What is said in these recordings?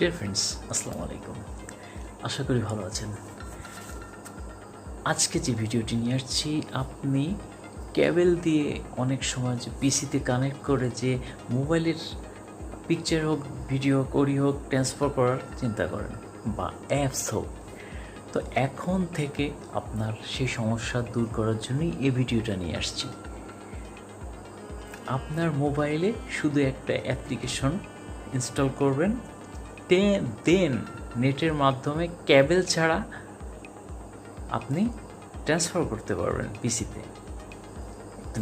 Dear friends আসসালামু আলাইকুম। আশা করি ভালো আছেন। আজকে যে ভিডিওটি নিয়ে আসছি, আপনি ক্যাবেল দিয়ে অনেক সময় যে পিসিতে কানেক্ট করে যে মোবাইলের পিকচার হোক ভিডিও করি হোক ট্রান্সফার করার চিন্তা করেন বা অ্যাপস হোক। তো এখন থেকে আপনার সেই সমস্যা দূর করার জন্যই এই ভিডিওটা নিয়ে আসছি। আপনার মোবাইলে শুধু একটা অ্যাপ্লিকেশন ইনস্টল করবেন দেন নেটের মাধ্যমে ক্যাবেল ছাড়া আপনি ট্রান্সফার করতে পারবেন পিসিতে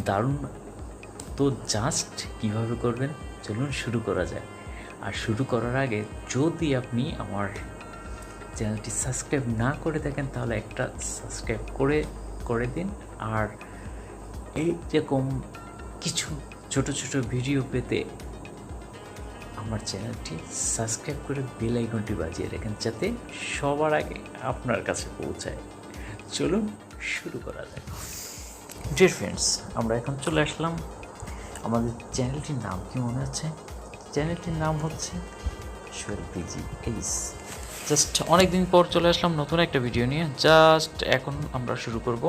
দারুণ। তো জাস্ট কীভাবে করবেন? চলুন শুরু করা যায় আর শুরু করার আগে যদি আপনি আমার চ্যানেলটি সাবস্ক্রাইব না করে থাকেন, তাহলে একটা সাবস্ক্রাইব করে করে দিন। আর এই রকম কিছু ছোট ছোট ভিডিও পেতে আমার চ্যানেলটি সাবস্ক্রাইব করে বেল আইকনটি বাজিয়ে রাখেন যাতে সবার আগে আপনার কাছে পৌঁছায়। চলুন শুরু করা যাক। ডিয়ার ফ্রেন্ডস আমরা এখন চলে আসলাম। আমাদের চ্যানেলটির নাম কি মনে আছে? চ্যানেলটির নাম হচ্ছে সোহেল পিজি এইস জাস্ট অনেকদিন পর চলে আসলাম নতুন একটা ভিডিও নিয়ে। জাস্ট এখন আমরা শুরু করব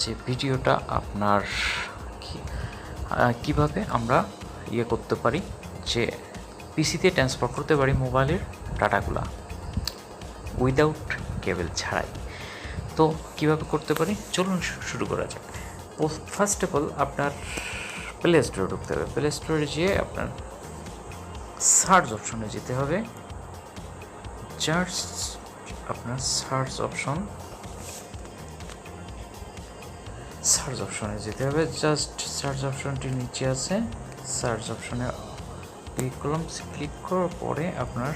যে ভিডিওটা আপনার কীভাবে আমরা ইয়ে করতে পারি যে পিসিতে ট্রান্সফার করতে পারি মোবাইলের ডাটাগুলা উইদাউট কেবল ছাড়াই। তো কীভাবে করতে পারি? চলুন শুরু করা যাক। ফার্স্ট অফ অল আপনার প্লে স্টোরে ঢুকতে হবে। প্লে স্টোরে যেয়ে আপনার সার্চ অপশনে যেতে হবে। জাস্ট আপনার সার্চ অপশন সার্চ অপশনে যেতে হবে। জাস্ট সার্চ অপশনটি নিচে আছে। সার্চ অপশনে ক্লিক করলাম ক্লিক করার পরে আপনার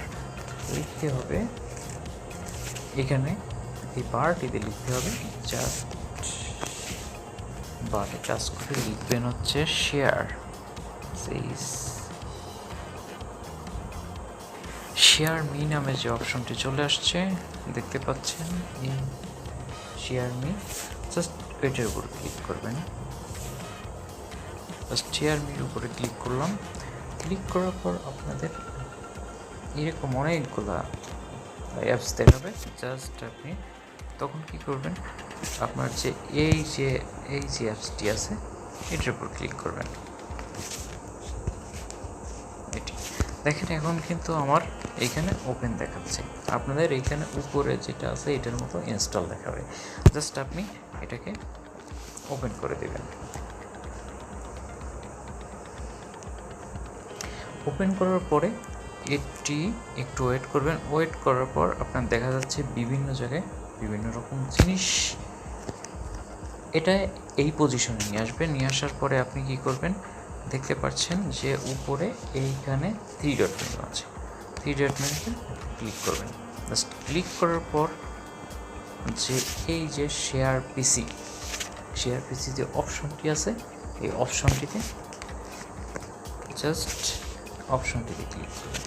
লিখতে হবে, এখানে এই বারটিতে লিখতে হবে জাস্ট বারে টাচ করে লিখবেন হচ্ছে শেয়ার শেয়ার মি নামে যে অপশনটি চলে আসছে, দেখতে পাচ্ছেন, এই শেয়ার মি জাস্ট এটার উপর ক্লিক করবেন। শেয়ার মির উপরে ক্লিক করলাম। ক্লিক করার পর আপনাদের এরকম অনেকগুলা অ্যাপস দেখাবে। জাস্ট আপনি তখন কি করবেন? আপনার যে এই যে এই যে অ্যাপসটি আছে, এটার উপর ক্লিক করবেন। এটি। দেখেন, এখন কিন্তু আমার এইখানে ওপেন দেখাচ্ছে। আপনাদের এইখানে উপরে যেটা আছে, এটার মতো ইনস্টল দেখাবে। জাস্ট আপনি এটাকে ওপেন করে দেবেন। ওপেন করার পরে এটি একটু ওয়েট করবেন। ওয়েট করার পর আপনার দেখা যাচ্ছে বিভিন্ন জায়গায় বিভিন্ন রকম জিনিস। এটা এই পজিশনে নিয়ে আসবে। নিয়ে আসার পরে আপনি কি করবেন? দেখতে পাচ্ছেন যে উপরে এইখানে থ্রি ডট মেনু আছে। থ্রি ডট মেনুতে ক্লিক করবেন। জাস্ট ক্লিক করার পর যে এই যে শেয়ার পিসি শেয়ার পিসি যে অপশনটি আছে। এই অপশনটিতে জাস্ট অপশনটিতে ক্লিক করবেন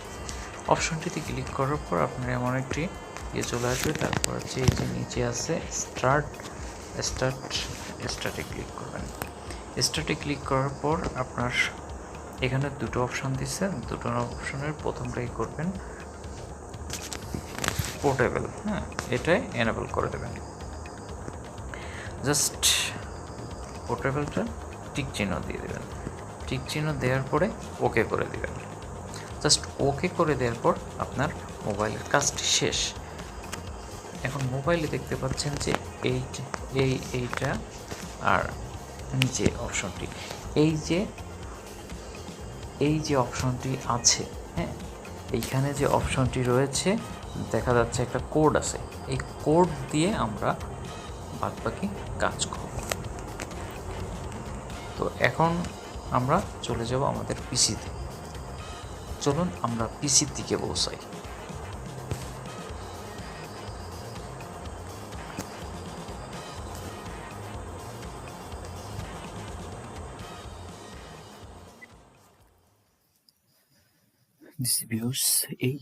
অপশনটিতে ক্লিক করার পর আপনার এমন একটি ইয়ে চলে আসবে। তারপর যে এই যে নিচে আছে স্টার্ট স্টার্ট স্টার্টে ক্লিক করবেন। স্টার্টে ক্লিক করার পর আপনার এখানে দুটো অপশন দিচ্ছে দুটো অপশনের প্রথমটাই করবেন পোর্টেবল হ্যাঁ? এটাই এনেবল করে দেবেন। জাস্ট পোর্টেবলটা টিক চিহ্ন দিয়ে দেবেন। টিক চিহ্ন দেওয়ার পরে ওকে করে দেবেন। জাস্ট ওকে করে দেওয়ার পর আপনার মোবাইলের কাজটি শেষ। এখন মোবাইলে দেখতে পাচ্ছেন যে এই এই, এইটা আর নিচে অপশনটি। এই যে এই যে অপশনটি আছে হ্যাঁ? এইখানে যে অপশনটি রয়েছে, দেখা যাচ্ছে একটা কোড আছে। এই কোড দিয়ে আমরা বাদ বাকি কাজ করব। তো এখন আমরা চলে যাব আমাদের পিসিতে। চলুন আমরা পিসির দিকে পৌঁছাই। এই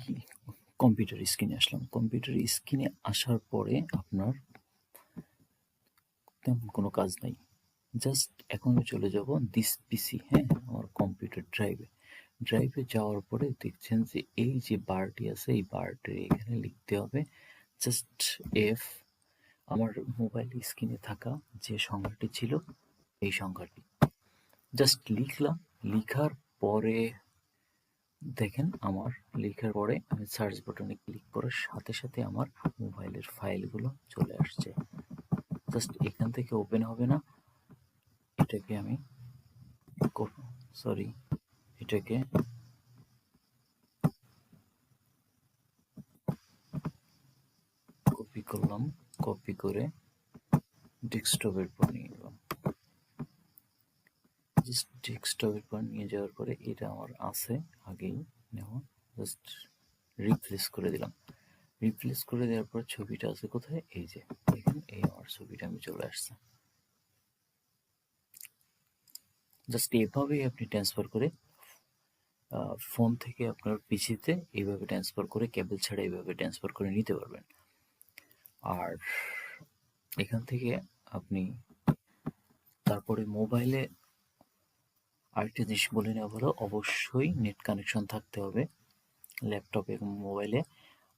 কম্পিউটার স্ক্রিনে আসলাম। কম্পিউটার স্ক্রিনে আসার পরে আপনার তেমন কোনো কাজ নাই। জাস্ট এখন চলে যাব দিস পিসি হ্যাঁ? আমার কম্পিউটার ড্রাইভে ড্রাইভে যাওয়ার পরে দেখছেন যে এই যে বারটি আছে, এই বারটির এখানে লিখতে হবে জাস্ট এফ আমার মোবাইল স্ক্রিনে থাকা যে সংখ্যাটি ছিল, এই সংখ্যাটি। জাস্ট লিখলাম, লিখার পরে দেখেন আমার লেখার পরে আমি সার্চ বাটনে ক্লিক করার সাথে সাথে আমার মোবাইলের ফাইলগুলো চলে আসছে। জাস্ট এখান থেকে ওপেন হবে না, এটাকে আমি সরি এটাকে। কপি করলাম কপি করে ডেস্কটপের পর নিয়ে গেলাম জাস্ট ডেস্কটপের পর নিয়ে যাওয়ার পরে এটা আমার আছে, আগেই নেওয়া। জাস্ট রিপ্লেস করে দিলাম। রিপ্লেস করে দেওয়ার পর ছবিটা আছে কোথায়? এই যে, দেখেন, এই আমার ছবিটা আমি চলে আসছে। জাস্ট এভাবেই আপনি ট্রান্সফার করে ফোন থেকে আপনার পিসিতে এইভাবে ট্রান্সফার করে কেবল ছাড়া এইভাবে ট্রান্সফার করে নিতে পারবেন। আর এখান থেকে আপনি তারপরে মোবাইলে আরেকটা জিনিস বলে নেওয়া হলো অবশ্যই নেট কানেকশন থাকতে হবে ল্যাপটপে এবং মোবাইলে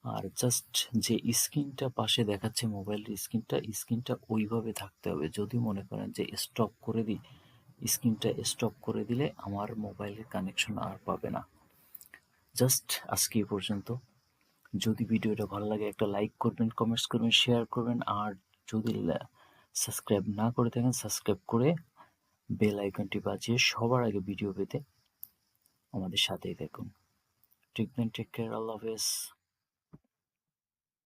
আর জাস্ট যে স্ক্রিনটা পাশে দেখাচ্ছে মোবাইলের স্ক্রিনটা স্ক্রিনটা ওইভাবে থাকতে হবে। যদি মনে করেন যে স্টপ করে দিই স্ক্রিনটা স্টপ করে দিলে আমার মোবাইলের কানেকশন আর পাবে না। জাস্ট আজকে এই পর্যন্ত। যদি ভিডিওটা ভালো লাগে, একটা লাইক করবেন কমেন্টস করবেন শেয়ার করবেন, আর যদি সাবস্ক্রাইব না করে থাকেন সাবস্ক্রাইব করে বেল আইকনটি বাজিয়ে সবার আগে ভিডিও পেতে আমাদের সাথেই দেখুন ট্রিটমেন্ট টেক কেয়ার আল্লাহ হাফেজ।